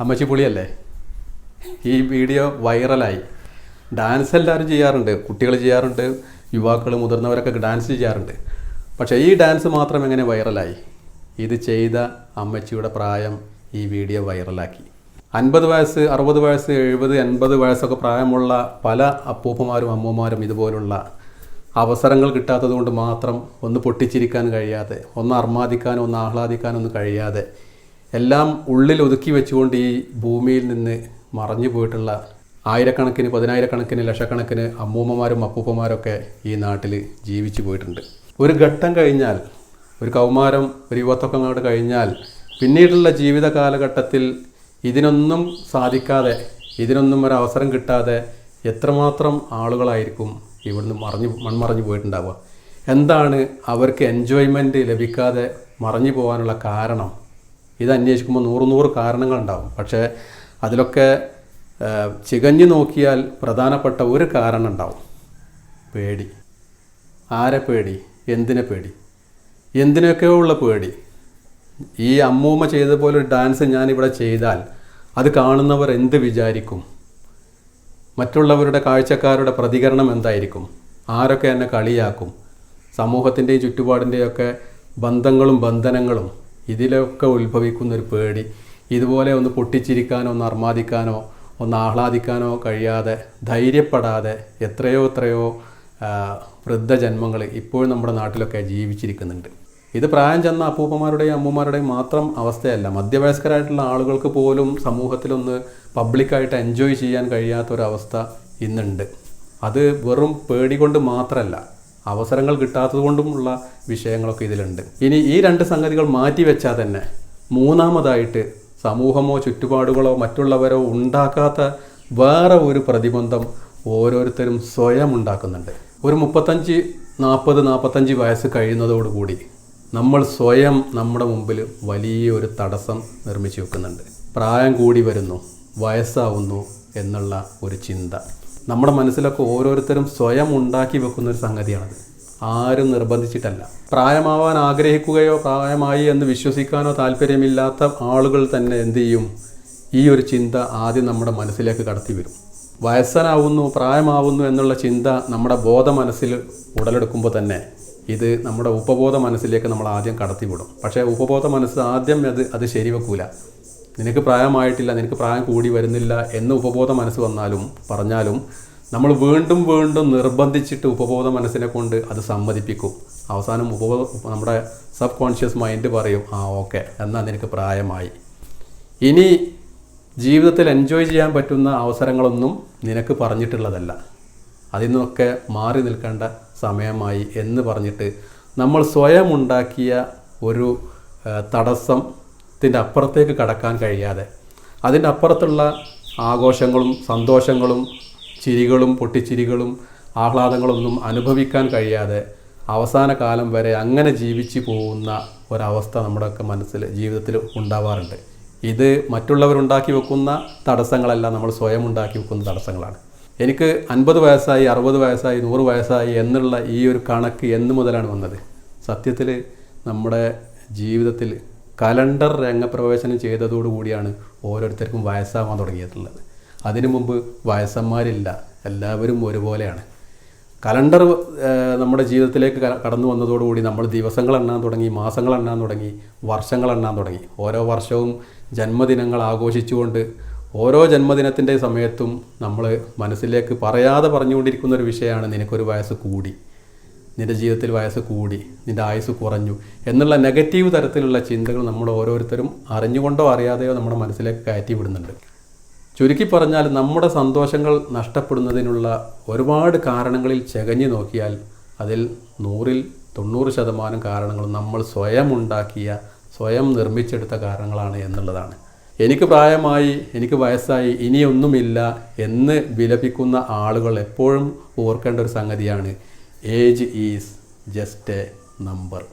അമ്മച്ചി പുളിയല്ലേ? ഈ വീഡിയോ വൈറലായി. ഡാൻസ് എല്ലാവരും ചെയ്യാറുണ്ട്. കുട്ടികൾ ചെയ്യാറുണ്ട്. യുവാക്കൾ മുതിർന്നവരൊക്കെ ഡാൻസ് ചെയ്യാറുണ്ട്. പക്ഷേ ഈ ഡാൻസ് മാത്രം എങ്ങനെ വൈറലായി? ഇത് ചെയ്ത അമ്മച്ചിയുടെ പ്രായം ഈ വീഡിയോ വൈറലാക്കി. അൻപത് വയസ്സ് അറുപത് വയസ്സ് എഴുപത് എൺപത് വയസ്സൊക്കെ പ്രായമുള്ള പല അപ്പൂപ്പന്മാരും അമ്മൂമ്മമാരും ഇതുപോലുള്ള അവസരങ്ങൾ കിട്ടാത്തത് കൊണ്ട് മാത്രം ഒന്ന് പൊട്ടിച്ചിരിക്കാൻ കഴിയാതെ ഒന്ന് അർമാദിക്കാനോ ഒന്ന് ആഹ്ലാദിക്കാനോ ഒന്നും കഴിയാതെ എല്ലാം ഉള്ളിൽ ഒതുക്കി വെച്ചുകൊണ്ട് ഈ ഭൂമിയിൽ നിന്ന് മറഞ്ഞു പോയിട്ടുള്ള ആയിരക്കണക്കിന് പതിനായിരക്കണക്കിന് ലക്ഷക്കണക്കിന് അമ്മൂമ്മമാരും അപ്പൂപ്പന്മാരൊക്കെ ഈ നാട്ടിൽ ജീവിച്ചു പോയിട്ടുണ്ട്. ഒരു ഘട്ടം കഴിഞ്ഞാൽ ഒരു കൗമാരം ഒരു യുവത്വം അങ്ങോട്ട് കഴിഞ്ഞാൽ പിന്നീടുള്ള ജീവിത കാലഘട്ടത്തിൽ ഇതിനൊന്നും സാധിക്കാതെ ഇതിനൊന്നും ഒരു അവസരം കിട്ടാതെ എത്രമാത്രം ആളുകളായിരിക്കും ഇവിടുന്ന് മറിഞ്ഞു മൺമറഞ്ഞു പോയിട്ടുണ്ടാവുക? എന്താണ് അവർക്ക് എൻജോയ്മെന്റ് ലഭിക്കാതെ മറഞ്ഞു പോകാനുള്ള കാരണം? ഇത് അന്വേഷിക്കുമ്പോൾ നൂറ് നൂറ് കാരണങ്ങളുണ്ടാവും. പക്ഷേ അതിലൊക്കെ ചികഞ്ഞു നോക്കിയാൽ പ്രധാനപ്പെട്ട ഒരു കാരണം ഉണ്ടാവും പേടി. ആരെ പേടി? എന്തിനെ പേടി? എന്തിനൊക്കെയോ ഉള്ള പേടി. ഈ അമ്മൂമ്മ ചെയ്തതുപോലെ ഒരു ഡാൻസ് ഞാനിവിടെ ചെയ്താൽ അത് കാണുന്നവർ എന്ത് വിചാരിക്കും? മറ്റുള്ളവരുടെ കാഴ്ചക്കാരുടെ പ്രതികരണം എന്തായിരിക്കും? ആരൊക്കെ എന്നെ കളിയാക്കും? സമൂഹത്തിന്റെയും ചുറ്റുപാടിന്റെയൊക്കെ ബന്ധങ്ങളും ബന്ധനങ്ങളും ഇതിലൊക്കെ ഉത്ഭവിക്കുന്ന ഒരു പേടി. ഇതുപോലെ ഒന്ന് പൊട്ടിച്ചിരിക്കാനോ ഒന്ന് അർമാദിക്കാനോ ഒന്ന് ആഹ്ലാദിക്കാനോ കഴിയാതെ ധൈര്യപ്പെടാതെ എത്രയോ എത്രയോ വൃദ്ധജന്മങ്ങൾ ഇപ്പോഴും നമ്മുടെ നാട്ടിലൊക്കെ ജീവിച്ചിരിക്കുന്നുണ്ട്. ഇത് പ്രായം ചെന്ന അപ്പൂപ്പന്മാരുടെയും അമ്മൂമാരുടെയും മാത്രം അവസ്ഥയല്ല. മധ്യവയസ്കരായിട്ടുള്ള ആളുകൾക്ക് പോലും സമൂഹത്തിലൊന്ന് പബ്ലിക്കായിട്ട് എൻജോയ് ചെയ്യാൻ കഴിയാത്തൊരവസ്ഥ ഇന്നുണ്ട്. അത് വെറും പേടി കൊണ്ട് മാത്രമല്ല അവസരങ്ങൾ കിട്ടാത്തത് കൊണ്ടുമുള്ള വിഷയങ്ങളൊക്കെ ഇതിലുണ്ട്. ഇനി ഈ രണ്ട് സംഗതികൾ മാറ്റിവെച്ചാൽ തന്നെ മൂന്നാമതായിട്ട് സമൂഹമോ ചുറ്റുപാടുകളോ മറ്റുള്ളവരോ ഉണ്ടാക്കാത്ത വേറെ ഒരു പ്രതിബന്ധം ഓരോരുത്തരും സ്വയം ഉണ്ടാക്കുന്നുണ്ട്. ഒരു മുപ്പത്തഞ്ച് നാൽപ്പത് നാൽപ്പത്തഞ്ച് വയസ്സ് കഴിയുന്നതോടുകൂടി നമ്മൾ സ്വയം നമ്മുടെ മുമ്പിൽ വലിയൊരു തടസ്സം നിർമ്മിച്ചു വെക്കുന്നുണ്ട്. പ്രായം കൂടി വരുന്നു വയസ്സാവുന്നു എന്നുള്ള ഒരു ചിന്ത. നമ്മുടെ മനസ്സിലൊക്കെ ഓരോരുത്തരും സ്വയം ഉണ്ടാക്കി വെക്കുന്ന ഒരു സംഗതിയാണത്. ആരും നിർബന്ധിച്ചിട്ടല്ല. പ്രായമാവാൻ ആഗ്രഹിക്കുകയോ പ്രായമായി എന്ന് വിശ്വസിക്കാനോ താല്പര്യമില്ലാത്ത ആളുകൾ തന്നെ എന്ത് ചെയ്യും? ഈ ഒരു ചിന്ത ആദ്യം നമ്മുടെ മനസ്സിലേക്ക് കടത്തി വരും വയസ്സനാവുന്നു പ്രായമാവുന്നു എന്നുള്ള ചിന്ത നമ്മുടെ ബോധ മനസ്സിൽ ഉടലെടുക്കുമ്പോൾ തന്നെ ഇത് നമ്മുടെ ഉപബോധ മനസ്സിലേക്ക് നമ്മൾ ആദ്യം കടത്തിവിടും. പക്ഷേ ഉപബോധ മനസ്സ് ആദ്യം അത് അത് ശരിവെക്കൂല. നിനക്ക് പ്രായമായിട്ടില്ല നിനക്ക് പ്രായം കൂടി വരുന്നില്ല എന്ന് ഉപബോധ മനസ്സ് വന്നാലും പറഞ്ഞാലും നമ്മൾ വീണ്ടും വീണ്ടും നിർബന്ധിച്ചിട്ട് ഉപബോധ മനസ്സിനെ കൊണ്ട് അത് സമ്മതിപ്പിക്കും. അവസാനം ഉപബോധ നമ്മുടെ സബ് കോൺഷ്യസ് മൈൻഡ് പറയും ആ ഓക്കെ എന്നാൽ നിനക്ക് പ്രായമായി. ഇനി ജീവിതത്തിൽ എൻജോയ് ചെയ്യാൻ പറ്റുന്ന അവസരങ്ങളൊന്നും നിനക്ക് പറഞ്ഞിട്ടുള്ളതല്ല. അതിൽ നിന്നൊക്കെ മാറി നിൽക്കേണ്ട സമയമായി എന്ന് പറഞ്ഞിട്ട് നമ്മൾ സ്വയം ഉണ്ടാക്കിയ ഒരു ആ, തടസ്സത്തിന്റെ അപ്പുറത്തേക്ക് കടക്കാൻ കഴിയാതെ. അതിന്റെ അപ്പുറത്തുള്ള ആഘോഷങ്ങളും സന്തോഷങ്ങളും ചിരികളും പൊട്ടിച്ചിരികളും ആഹ്ലാദങ്ങളൊന്നും അനുഭവിക്കാൻ കഴിയാതെ അവസാന കാലം വരെ അങ്ങനെ ജീവിച്ചു പോകുന്ന ഒരവസ്ഥ നമ്മുടെയൊക്കെ മനസ്സിൽ ജീവിതത്തിൽ ഉണ്ടാവാറുണ്ട്. ഇത് മറ്റുള്ളവരുണ്ടാക്കി വെക്കുന്ന തടസ്സങ്ങളല്ല നമ്മൾ സ്വയം ഉണ്ടാക്കി വെക്കുന്ന തടസ്സങ്ങളാണ്. എനിക്ക് അൻപത് വയസ്സായി അറുപത് വയസ്സായി നൂറ് വയസ്സായി എന്നുള്ള ഈ ഒരു കണക്ക് എന്ന് മുതലാണ് വന്നത്. സത്യത്തിൽ നമ്മുടെ ജീവിതത്തിൽ കലണ്ടർ രംഗപ്രവേശനം ചെയ്തതോടുകൂടിയാണ് ഓരോരുത്തർക്കും വയസ്സാവാൻ തുടങ്ങിയിട്ടുള്ളത്. അതിനു മുമ്പ് വയസ്സന്മാരില്ല എല്ലാവരും ഒരുപോലെയാണ്. കലണ്ടർ നമ്മുടെ ജീവിതത്തിലേക്ക് കടന്നു വന്നതോടുകൂടി നമ്മൾ ദിവസങ്ങൾ എണ്ണാൻ തുടങ്ങി മാസങ്ങൾ എണ്ണാൻ തുടങ്ങി വർഷങ്ങൾ എണ്ണാൻ തുടങ്ങി. ഓരോ വർഷവും ജന്മദിനങ്ങൾ ആഘോഷിച്ചുകൊണ്ട് ഓരോ ജന്മദിനത്തിന്റെ സമയത്തും നമ്മൾ മനസ്സിലേക്ക് പറയാതെ പറഞ്ഞുകൊണ്ടിരിക്കുന്ന ഒരു വിഷയമാണ് നിനക്കൊരു വയസ്സ് കൂടി. നിന്റെ ജീവിതത്തിൽ വയസ്സ് കൂടി നിന്റെ ആയുസ് കുറഞ്ഞു എന്നുള്ള നെഗറ്റീവ് തരത്തിലുള്ള ചിന്തകൾ നമ്മൾ ഓരോരുത്തരും അറിഞ്ഞുകൊണ്ടോ അറിയാതെയോ നമ്മുടെ മനസ്സിലേക്ക് കയറ്റി വിടുന്നുണ്ട്. ചുരുക്കി പറഞ്ഞാൽ നമ്മുടെ സന്തോഷങ്ങൾ നഷ്ടപ്പെടുന്നതിനുള്ള ഒരുപാട് കാരണങ്ങളിൽ ചകഞ്ഞു നോക്കിയാൽ അതിൽ നൂറിൽ തൊണ്ണൂറ് ശതമാനം കാരണങ്ങൾ നമ്മൾ സ്വയം ഉണ്ടാക്കിയ സ്വയം നിർമ്മിച്ചെടുത്ത കാരണങ്ങളാണ് എന്നുള്ളതാണ്. എനിക്ക് പ്രായമായി എനിക്ക് വയസ്സായി ഇനിയൊന്നുമില്ല എന്ന് വിലപിക്കുന്ന ആളുകൾ എപ്പോഴും ഓർക്കേണ്ട ഒരു സംഗതിയാണ് age is just a number